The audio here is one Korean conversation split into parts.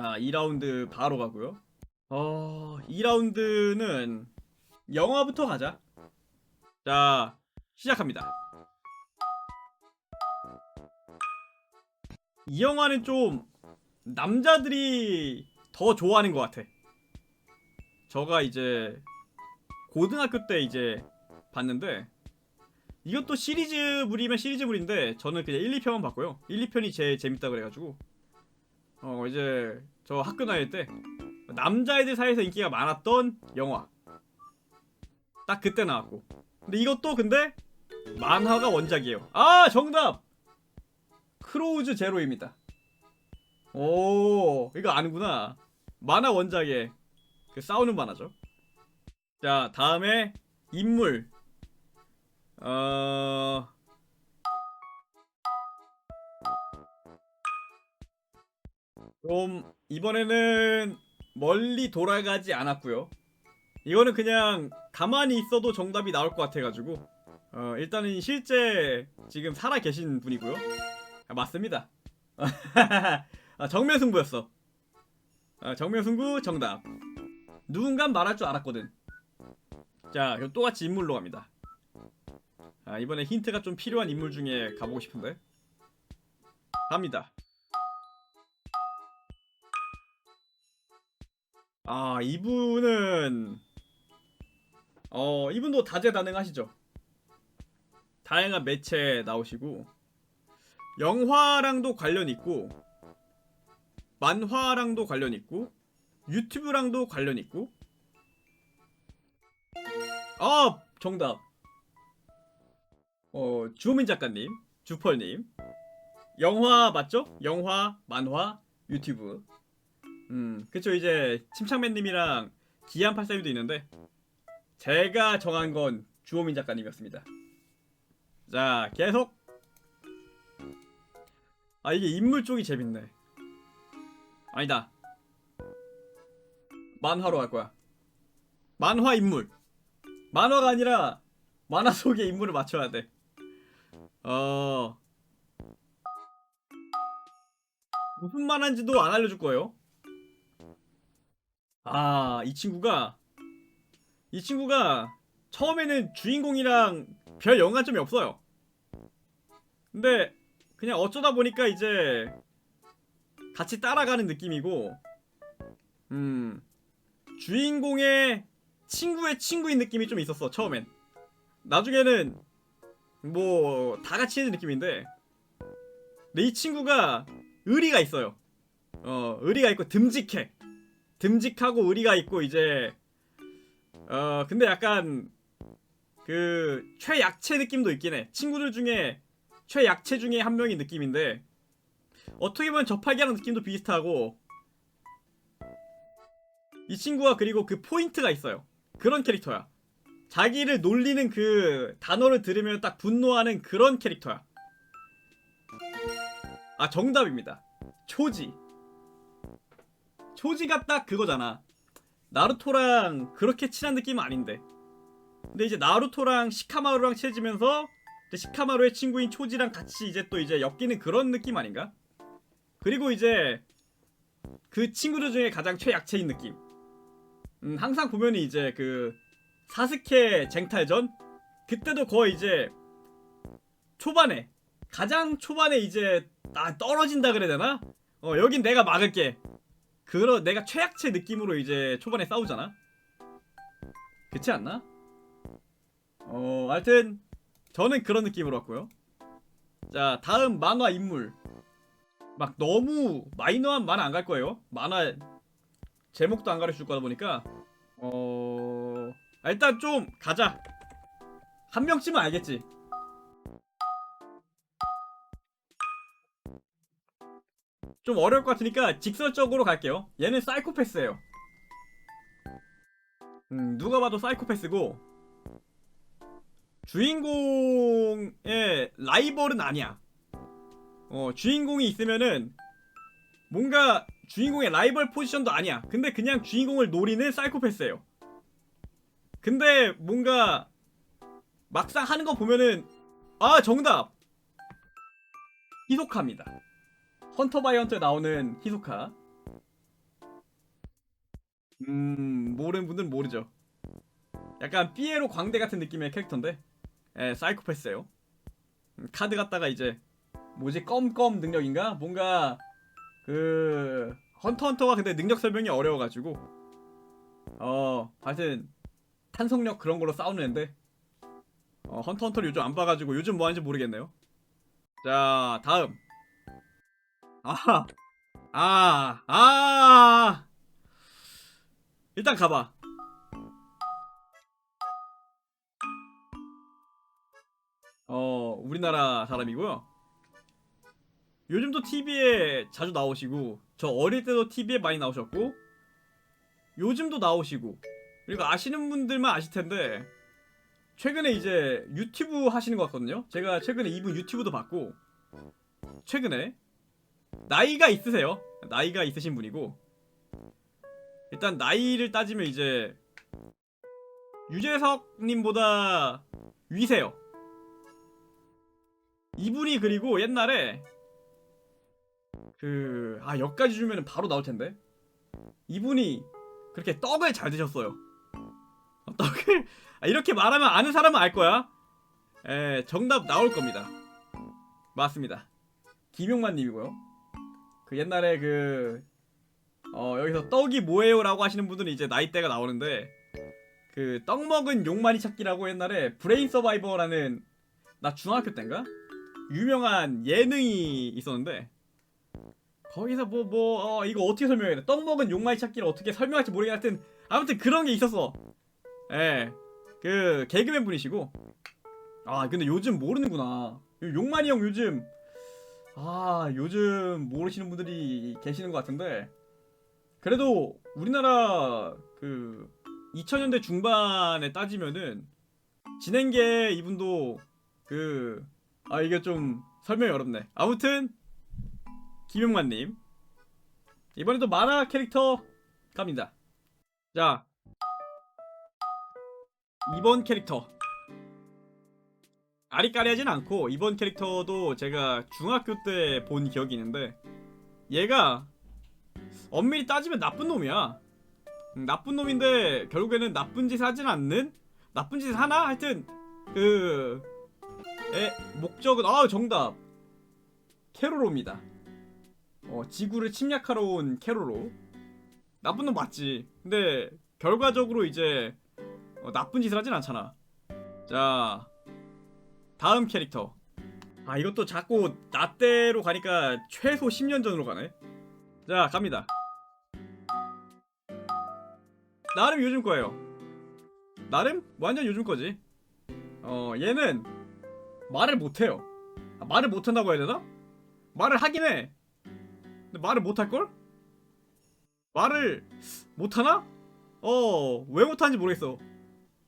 자, 2라운드 바로 가고요. 어, 2라운드는 영화부터 가자. 자, 시작합니다. 이 영화는 좀 남자들이 더 좋아하는 것 같아. 저가 이제 고등학교 때 이제 봤는데 이것도 시리즈물이면 시리즈물인데 저는 그냥 1, 2편만 봤고요. 1, 2편이 제일 재밌다 그래가지고 어 이제 저 학교 다닐 때 남자애들 사이에서 인기가 많았던 영화 딱 그때 나왔고 근데 이것도 근데 만화가 원작이에요. 아 정답 크로우즈 제로입니다. 오 이거 아는구나 만화 원작의 그 싸우는 만화죠. 자 다음에 인물 어 좀 이번에는 멀리 돌아가지 않았고요. 이거는 그냥 가만히 있어도 정답이 나올 것 같아가지고 어 일단은 실제 지금 살아 계신 분이고요. 아, 맞습니다. 아, 정면 승부였어. 아, 정면 승부 정답. 누군간 말할 줄 알았거든. 자, 그럼 똑같이 인물로 갑니다. 아, 이번에 힌트가 좀 필요한 인물 중에 가보고 싶은데. 갑니다. 아, 이분은 어, 이분도 다재다능하시죠. 다양한 매체에 나오시고 영화랑도 관련 있고 만화랑도 관련 있고 유튜브랑도 관련 있고 아 정답 어 주호민 작가님 주펄님 영화 맞죠? 영화 만화 유튜브 음. 그쵸 이제 침착맨님이랑 기안83님도 있는데 제가 정한 건 주호민 작가님이었습니다. 자 계속. 아 이게 인물 쪽이 재밌네. 아니다. 만화로 할 거야. 만화 인물. 만화가 아니라 만화 속의 인물을 맞춰야 돼. 어... 무슨 만화인지도 안 알려줄 거예요 아 이 친구가 이 친구가 처음에는 주인공이랑 별 연관점이 없어요. 근데 그냥 어쩌다 보니까 이제 같이 따라가는 느낌이고 음 주인공의 친구의 친구인 느낌이 좀 있었어 처음엔. 나중에는 뭐 다 같이 있는 느낌인데 근데 이 친구가 의리가 있어요. 어 의리가 있고 듬직해 듬직하고 의리가 있고 이제 어 근데 약간 그 최약체 느낌도 있긴 해. 친구들 중에 최약체 중에 한 명인 느낌인데 어떻게 보면 저팔계랑 느낌도 비슷하고 이 친구가 그리고 그 포인트가 있어요. 그런 캐릭터야. 자기를 놀리는 그 단어를 들으면 딱 분노하는 그런 캐릭터야. 아 정답입니다. 초지 초지가 딱 그거잖아 나루토랑 그렇게 친한 느낌은 아닌데 근데 이제 나루토랑 시카마루랑 친해지면서 시카마루의 친구인 초지랑 같이 이제 또 이제 엮이는 그런 느낌 아닌가? 그리고 이제 그 친구들 중에 가장 최약체인 느낌. 음, 항상 보면 이제 그 사스케 쟁탈전 그때도 거의 이제 초반에 가장 초반에 이제 나 떨어진다 그래야 되나? 어 여긴 내가 막을게. 그런 내가 최약체 느낌으로 이제 초반에 싸우잖아. 그렇지 않나? 어 하여튼 저는 그런 느낌으로 왔고요. 자, 다음 만화 인물. 막 너무 마이너한 만화 안 갈 거예요. 만화 제목도 안 가르쳐 줄 거다 보니까 어 아, 일단 좀 가자. 한 명쯤은 알겠지. 좀 어려울 것 같으니까 직설적으로 갈게요. 얘는 사이코패스예요. 음, 누가 봐도 사이코패스고 주인공의 라이벌은 아니야. 어, 주인공이 있으면은 뭔가 주인공의 라이벌 포지션도 아니야. 근데 그냥 주인공을 노리는 사이코패스예요. 근데 뭔가 막상 하는 거 보면은 아 정답 히소카입니다. 헌터 바이 헌터에 나오는 히소카. 음 모르는 분들은 모르죠. 약간 삐에로 광대 같은 느낌의 캐릭터인데, 예, 사이코패스예요. 음, 카드 갖다가 이제 뭐지 껌껌 능력인가? 뭔가 그 헌터 헌터가 근데 능력 설명이 어려워가지고 어 하여튼 탄성력 그런 걸로 싸우는 앤데 어, 헌터 헌터를 요즘 안 봐가지고 요즘 뭐 하는지 모르겠네요. 자 다음 아하 아, 아. 일단 가봐. 어, 우리나라 사람이고요. 요즘도 TV에 자주 나오시고, 저 어릴 때도 TV에 많이 나오셨고, 요즘도 나오시고, 그리고 아시는 분들만 아실 텐데, 최근에 이제 유튜브 하시는 것 같거든요. 제가 최근에 이분 유튜브도 봤고, 최근에 나이가 있으세요. 나이가 있으신 분이고 일단 나이를 따지면 이제 유재석님보다 위세요. 이분이 그리고 옛날에 그 아 여기까지 주면 바로 나올 텐데 이분이 그렇게 떡을 잘 드셨어요. 어, 떡을 아, 이렇게 말하면 아는 사람은 알 거야. 에 정답 나올 겁니다. 맞습니다. 김용만님이고요. 그 옛날에 그 어, 여기서 떡이 뭐예요라고 하시는 분들은 이제 나이대가 나오는데 그 떡 먹은 용만이 찾기라고 옛날에 브레인 서바이버라는 나 중학교 때인가 유명한 예능이 있었는데 거기서 뭐뭐 어, 이거 어떻게 설명해야 돼? 떡 먹은 용만이 찾기를 어떻게 설명할지 모르겠 하여튼 아무튼 그런 게 있었어. 예. 그 개그맨 분이시고 아 근데 요즘 모르는구나. 용만이 형 요즘 아 요즘 모르시는 분들이 계시는 것 같은데. 그래도 우리나라 그 2000년대 중반에 따지면은 진행계 이분도 그 아 이게 좀 설명이 어렵네. 아무튼 김용만님 이번에도 만화 캐릭터 갑니다. 자 이번 캐릭터 아리까리하진 않고 이번 캐릭터도 제가 중학교 때 본 기억이 있는데 얘가 엄밀히 따지면 나쁜 놈이야. 음, 나쁜 놈인데 결국에는 나쁜 짓을 하진 않는 나쁜 짓을 하나 하여튼 그 에, 목적은 아 정답 캐로로입니다. 어, 지구를 침략하러 온 캐로로 나쁜 놈 맞지. 근데 결과적으로 이제 어, 나쁜 짓을 하진 않잖아. 자 다음 캐릭터. 아 이것도 자꾸 나때로 가니까 최소 10년 전으로 가네. 자 갑니다. 나름 요즘 거예요. 나름 완전 요즘 거지. 어 얘는 말을 못해요. 아, 말을 못한다고 해야 되나? 말을 하긴 해. 근데 말을 못할 걸? 말을 못하나? 어 왜 못하는지 모르겠어.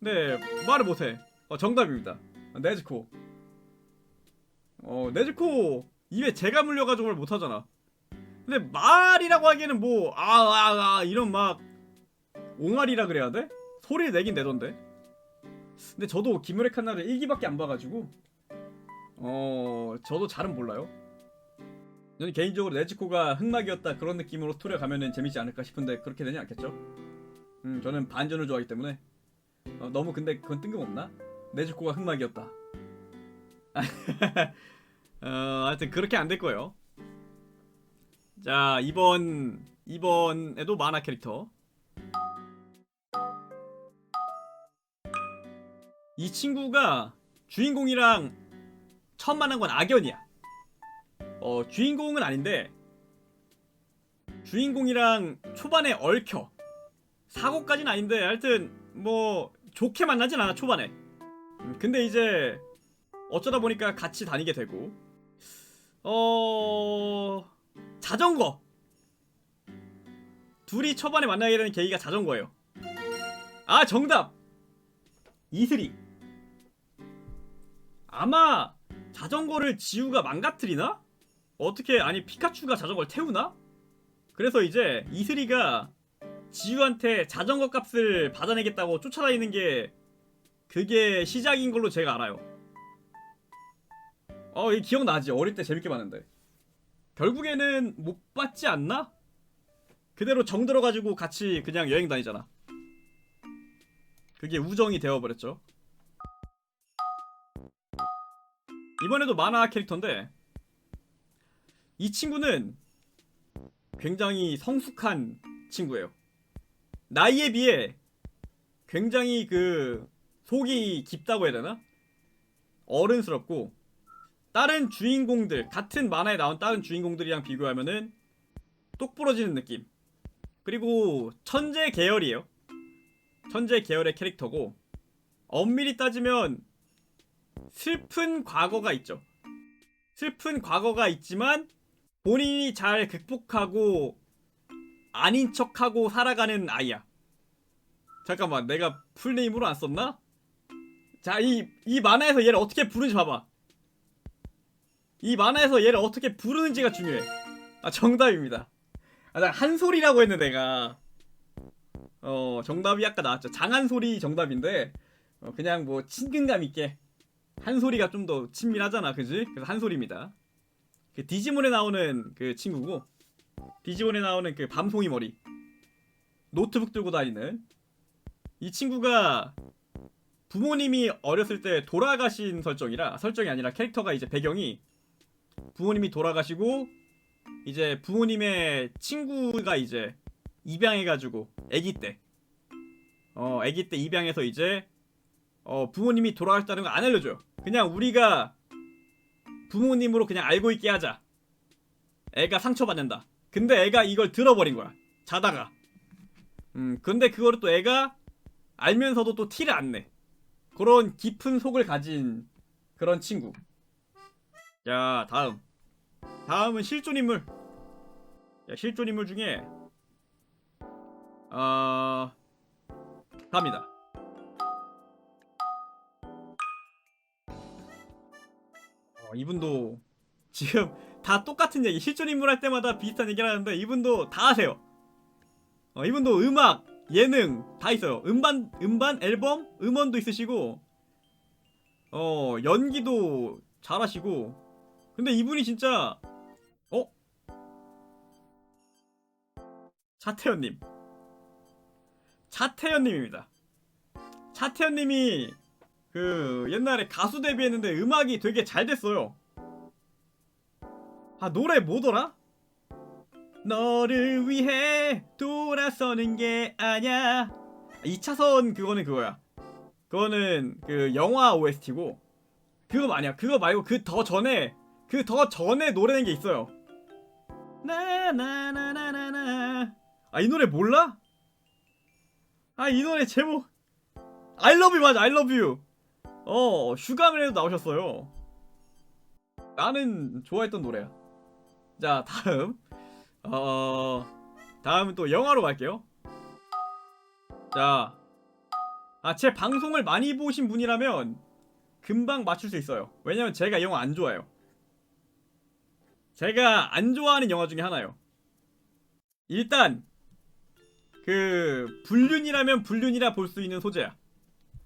네 말을 못해. 어 정답입니다. 네즈코. 어 네즈코 입에 제가 물려가지고 말 못하잖아. 근데 말이라고 하기에는 뭐아아 아 이런 막 옹알이라 그래야 돼? 소리를 내긴 내던데. 근데 저도 기무레 칸나를 1기밖에 안 봐가지고 어 저도 잘은 몰라요. 저는 개인적으로 네즈코가 흑막이었다 그런 느낌으로 스토리가 가면은 재밌지 않을까 싶은데 그렇게 되지 않겠죠? 음 저는 반전을 좋아하기 때문에 어, 너무 근데 그건 뜬금없나? 네즈코가 흑막이었다. 어, 하여튼 그렇게 안 될 거예요. 자, 이번 이번에도 만화 캐릭터. 이 친구가 주인공이랑 처음 만난 건 악연이야. 어, 주인공은 아닌데 주인공이랑 초반에 얽혀. 사고까지는 아닌데 하여튼 뭐 좋게 만나진 않아 초반에. 음, 근데 이제 어쩌다 보니까 같이 다니게 되고 어 자전거 둘이 초반에 만나게 되는 계기가 자전거예요 아 정답 이슬이 아마 자전거를 지우가 망가뜨리나? 어떻게 아니 피카츄가 자전거를 태우나? 그래서 이제 이슬이가 지우한테 자전거 값을 받아내겠다고 쫓아다니는 게 그게 시작인 걸로 제가 알아요 어, 이 기억나지? 어릴 때 재밌게 봤는데. 결국에는 못 받지 않나? 그대로 정 들어가지고 같이 그냥 여행 다니잖아. 그게 우정이 되어버렸죠. 이번에도 만화 캐릭터인데 이 친구는 굉장히 성숙한 친구예요. 나이에 비해 굉장히 그 속이 깊다고 해야 되나? 어른스럽고 다른 주인공들 같은 만화에 나온 다른 주인공들이랑 비교하면은 똑 부러지는 느낌. 그리고 천재 계열이에요. 천재 계열의 캐릭터고 엄밀히 따지면 슬픈 과거가 있죠. 슬픈 과거가 있지만 본인이 잘 극복하고 아닌 척하고 살아가는 아이야. 잠깐만, 내가 풀네임으로 안 썼나? 자, 이, 이 만화에서 얘를 어떻게 부르는지 봐봐. 이 만화에서 얘를 어떻게 부르는지가 중요해. 아, 정답입니다. 아, 나 한소리라고 했는데 내가. 어, 정답이 아까 나왔죠. 장한소리 정답인데, 어, 그냥 뭐, 친근감 있게. 한소리가 좀 더 친밀하잖아, 그지? 그래서 한소리입니다. 그 디지몬에 나오는 그 친구고, 디지몬에 나오는 그 밤송이 머리. 노트북 들고 다니는. 이 친구가 부모님이 어렸을 때 돌아가신 설정이라, 설정이 아니라 캐릭터가 이제 배경이 부모님이 돌아가시고, 이제 부모님의 친구가 이제 입양해가지고, 아기 때. 어, 아기 때 입양해서 이제 어, 부모님이 돌아가셨다는 거 안 알려줘요. 그냥 우리가 부모님으로 그냥 알고 있게 하자. 애가 상처받는다. 근데 애가 이걸 들어버린 거야. 자다가. 음, 근데 그거를 또 애가 알면서도 또 티를 안 내. 그런 깊은 속을 가진 그런 친구. 자, 다음. 다음은 실존 인물. 자, 실존 인물 중에 어 갑니다. 어, 이분도 지금 다 똑같은 얘기 실존 인물 할 때마다 비슷한 얘기를 하는데 이분도 다 하세요. 어, 이분도 음악, 예능 다 있어요. 음반, 음반, 앨범, 음원도 있으시고 어 연기도 잘하시고 근데 이분이 진짜 어 차태현님 차태현님입니다. 차태현님이 그 옛날에 가수 데뷔했는데 음악이 되게 잘 됐어요. 아 노래 뭐더라? 너를 위해 돌아서는 게 아냐. 2차선 그거는 그거야. 그거는 그 영화 OST고 그거 아니야. 그거 말고 그 더 전에 그 더 전에 노래낸 게 있어요. 나나나나나나. 아 이 노래 몰라? 아 이 노래 제목 I love you 맞아 I love you. 어 슈가맨에도 나오셨어요. 나는 좋아했던 노래야. 자 다음 어 다음은 또 영화로 갈게요. 자, 아 제 방송을 많이 보신 분이라면 금방 맞출 수 있어요. 왜냐면 제가 이 영화 안 좋아해요. 제가 안 좋아하는 영화 중에 하나요. 일단 그 불륜이라면 불륜이라 볼 수 있는 소재야.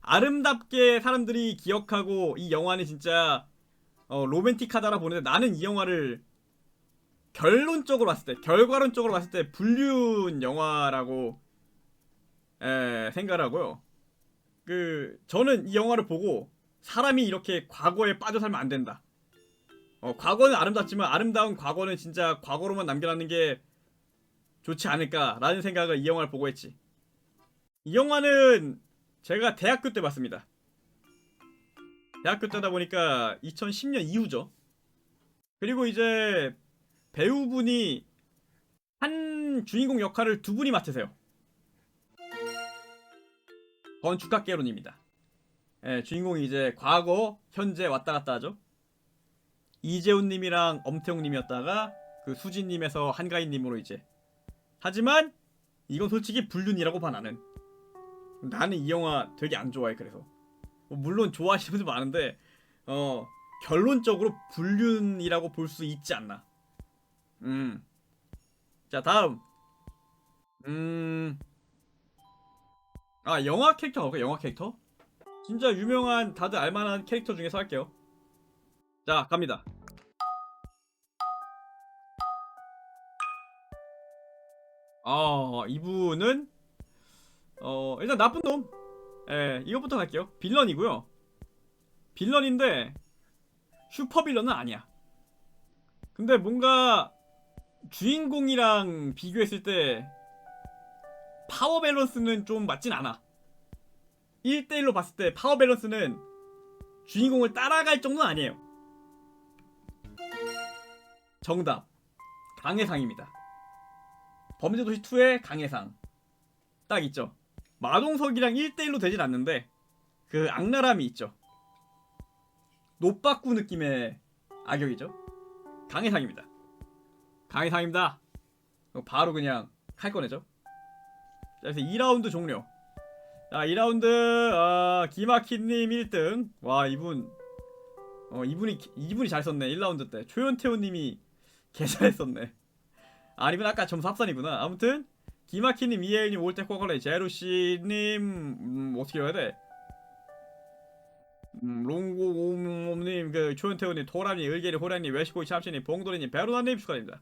아름답게 사람들이 기억하고 이 영화는 진짜 어, 로맨틱하다라 보는데 나는 이 영화를 결론적으로 봤을 때 결과론적으로 봤을 때 불륜 영화라고 에, 생각을 하고요. 그 저는 이 영화를 보고 사람이 이렇게 과거에 빠져 살면 안 된다. 어, 과거는 아름답지만 아름다운 과거는 진짜 과거로만 남겨놨는 게 좋지 않을까라는 생각을 이 영화를 보고 했지. 이 영화는 제가 대학교 때 봤습니다. 대학교 때다 보니까 2010년 이후죠. 그리고 이제 배우분이 한 주인공 역할을 두 분이 맡으세요. 건축학개론입니다. 예, 주인공이 이제 과거, 현재 왔다 갔다 하죠. 이재훈님이랑 엄태웅님이었다가 그 수진님에서 한가인님으로 이제. 하지만 이건 솔직히 불륜이라고 봐 나는. 나는 이 영화 되게 안 좋아해 그래서. 뭐 물론 좋아하시는 분들 많은데 어 결론적으로 불륜이라고 볼 수 있지 않나. 음. 자, 다음. 음. 아, 영화 캐릭터 갈까? 영화 캐릭터? 진짜 유명한 다들 알만한 캐릭터 중에서 할게요. 자, 갑니다. 아, 어 이분은 어 일단 나쁜 놈. 예 이것부터 갈게요. 빌런이고요. 빌런인데 슈퍼 빌런은 아니야. 근데 뭔가 주인공이랑 비교했을 때 파워 밸런스는 좀 맞진 않아. 1대1로 봤을 때 파워 밸런스는 주인공을 따라갈 정도는 아니에요. 정답. 강해상입니다. 범죄도시 2의 강해상. 딱 있죠. 마동석이랑 1대1로 되진 않는데 그 악랄함이 있죠. 노빠꾸 느낌의 악역이죠. 강해상입니다. 강해상입니다. 이거 바로 그냥 칼 꺼내죠. 자, 그래서 2라운드 종료. 자, 2라운드 아, 기마키님 1등. 와 이분 어 이분이 이분이 잘 썼네 1라운드 때 조현태우님이 개 잘했었네. 아 이분 아까 점수 합산이구나. 아무튼 기마키님 이혜윤님 올때 코걸레 제루씨님 음, 어떻게 해야 돼? 음, 롱고옴님 그 조현태우님 토라님 을개리 호랑님 외시고이 참치님 봉도리님 베로나님 축하드립니다.